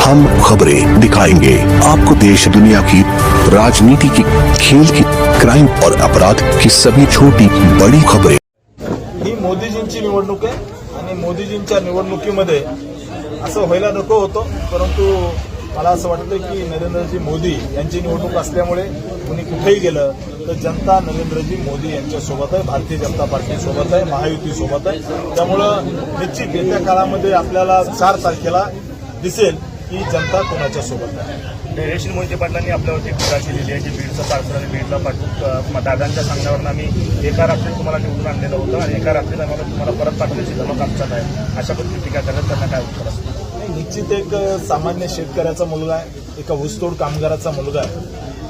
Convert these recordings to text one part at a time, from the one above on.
हम खबरें दिखाएंगे। आपको देश दुनिया की राजनीति की खेल की क्राइम और अपराध की सभी छोटी बड़ी खबरें। ही मोदीजींची निवडणूक आहे आणि मोदीजींच्या निवडणुकीमध्ये असं व्हायला नको होतं परंतु मला असं वाटतं की नरेंद्रजी मोदी यांची निवडणूक असल्यामुळे कुणी कुठेही गेलं तर जनता नरेंद्रजी मोदी यांच्यासोबत आहे भारतीय जनता पार्टीसोबत आहे महायुतीसोबत आहे. त्यामुळं निश्चित येत्या काळामध्ये आपल्याला चार तारखेला दिसेल की जनता कोणाच्या सोबत आहे. मोहिते पाटलांनी आपल्यावरती टीका केलेली आहे की बीडचं आणि बीडला पाठवून दादांच्या सांगण्यावरून आम्ही एका रात्रीत तुम्हाला निवडून आणलेलं होतं आणि एका रात्रीत आम्हाला तुम्हाला परत पाठवण्याची धमक आमच्यात आहे. अशा पद्धतीने टीका करण्यात त्यांना काय उत्तर असतं? निश्चित एक सामान्य शेतकऱ्याचा मुलगा आहे एका ऊसतोड कामगाराचा मुलगा आहे.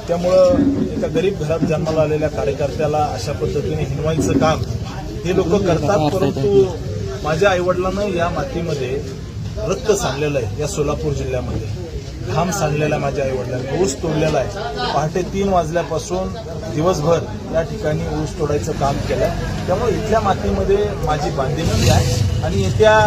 त्यामुळं एका गरीब घरात जन्माला आलेल्या कार्यकर्त्याला अशा पद्धतीने हिनवायचं काम हे लोक करतात परंतु माझ्या आईवडिलांना या मातीमध्ये रक्त सांडलेलं आहे या सोलापूर जिल्ह्यामध्ये. घाम सांडलेला आहे माझ्या आईवडिलांनी. ऊस तोडलेला आहे. पहाटे तीन वाजल्यापासून दिवसभर या ठिकाणी ऊस तोडायचं काम केलं आहे त्यामुळे इथल्या मातीमध्ये माझी बांधिलकी आहे आणि येत्या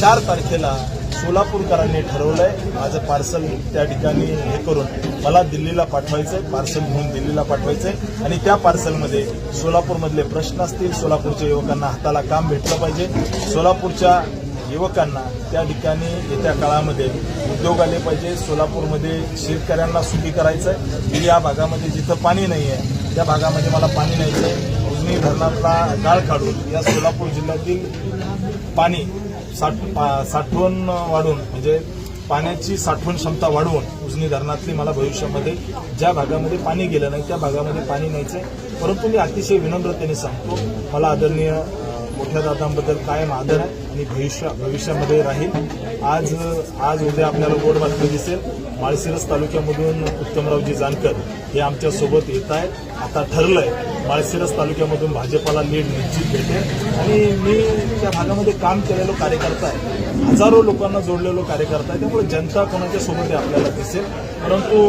चार तारखेला सोलापूरकरांनी ठरवलं आहे माझं पार्सल त्या ठिकाणी हे करून मला दिल्लीला पाठवायचंय पार्सल घेऊन दिल्लीला पाठवायचंय. आणि त्या पार्सलमध्ये सोलापूरमधले प्रश्न असतील सोलापूरच्या युवकांना हाताला काम भेटलं पाहिजे. सोलापूरच्या युवकांना त्या ठिकाणी येत्या काळामध्ये उद्योग आले पाहिजे. सोलापूरमध्ये शेतकऱ्यांना सुखी करायचं आहे या भागामध्ये जिथं पाणी नाही आहे त्या भागामध्ये मला पाणी न्यायचं आहे. उजनी धरणातला गाळ काढून या सोलापूर जिल्ह्यातील पाणी साठ पा- साठवण वाढून म्हणजे पाण्याची साठवण क्षमता वाढवून उजनी धरणातली मला भविष्यामध्ये ज्या भागामध्ये पाणी गेलं नाही त्या भागामध्ये पाणी न्यायचंय. परंतु मी अतिशय विनम्रतेने सांगतो मला आदरणीय मोठ्या दादांबद्दल कायम आदर आणि भविष्य भविष्यामध्ये राहील. आज आज उद्या आपल्याला गोड बातमी दिसेल. माळशिरस तालुक्यामधून उत्तमरावजी जानकर हे आमच्यासोबत येत आहेत. आता ठरलंय माळशिरस तालुक्यामधून भाजपाला लीड निश्चित भेटेल. आणि मी त्या भागामध्ये काम केलेलो कार्यकर्ता आहे. हजारो लोकांना जोडलेलो कार्यकर्ता आहे. त्यामुळे जनता कोणाच्या सोबत आपल्याला दिसेल. परंतु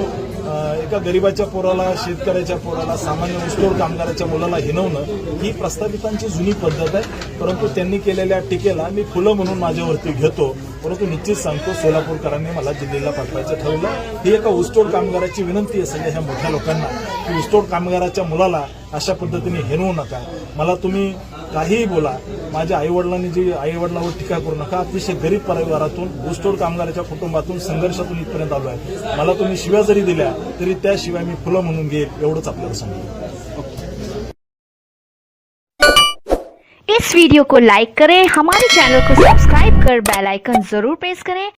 एका गरीबाच्या पोराला शेतकऱ्याच्या पोराला सामान्य ऊसतोड कामगाराच्या मुलाला हिनवणं ही प्रस्थापितांची जुनी पद्धत आहे. परंतु त्यांनी केलेल्या टीकेला मी फुलं म्हणून माझ्यावरती घेतो. परंतु निश्चित सांगतो सोलापूरकरांनी मला दिल्लीला पाठवायचं ठरवलं. ही एका ऊसतोड कामगाराची विनंती आहे सगळ्या ह्या मोठ्या लोकांना की ऊसतोड कामगाराच्या मुलाला अशा पद्धतीने हिनवू नका. मला तुम्ही काहीही बोला माझ्या आईवडिलांनी जी आईवडिलांवर टीका करू नका. अतिशय गरीब परिवारातून ऊसतोड कामगाराच्या कुटुंबातून संघर्षातून इथपर्यंत आलो आहे मला तुम्ही शिव्या जरी दिल्या तरी त्याशिवाय मी फुलं म्हणून घेईल एवढंच आपल्याला सांगतो इस वीडियो को लाइक करें हमारे चैनल को सब्सक्राइब कर बेल आइकन जरूर प्रेस करें।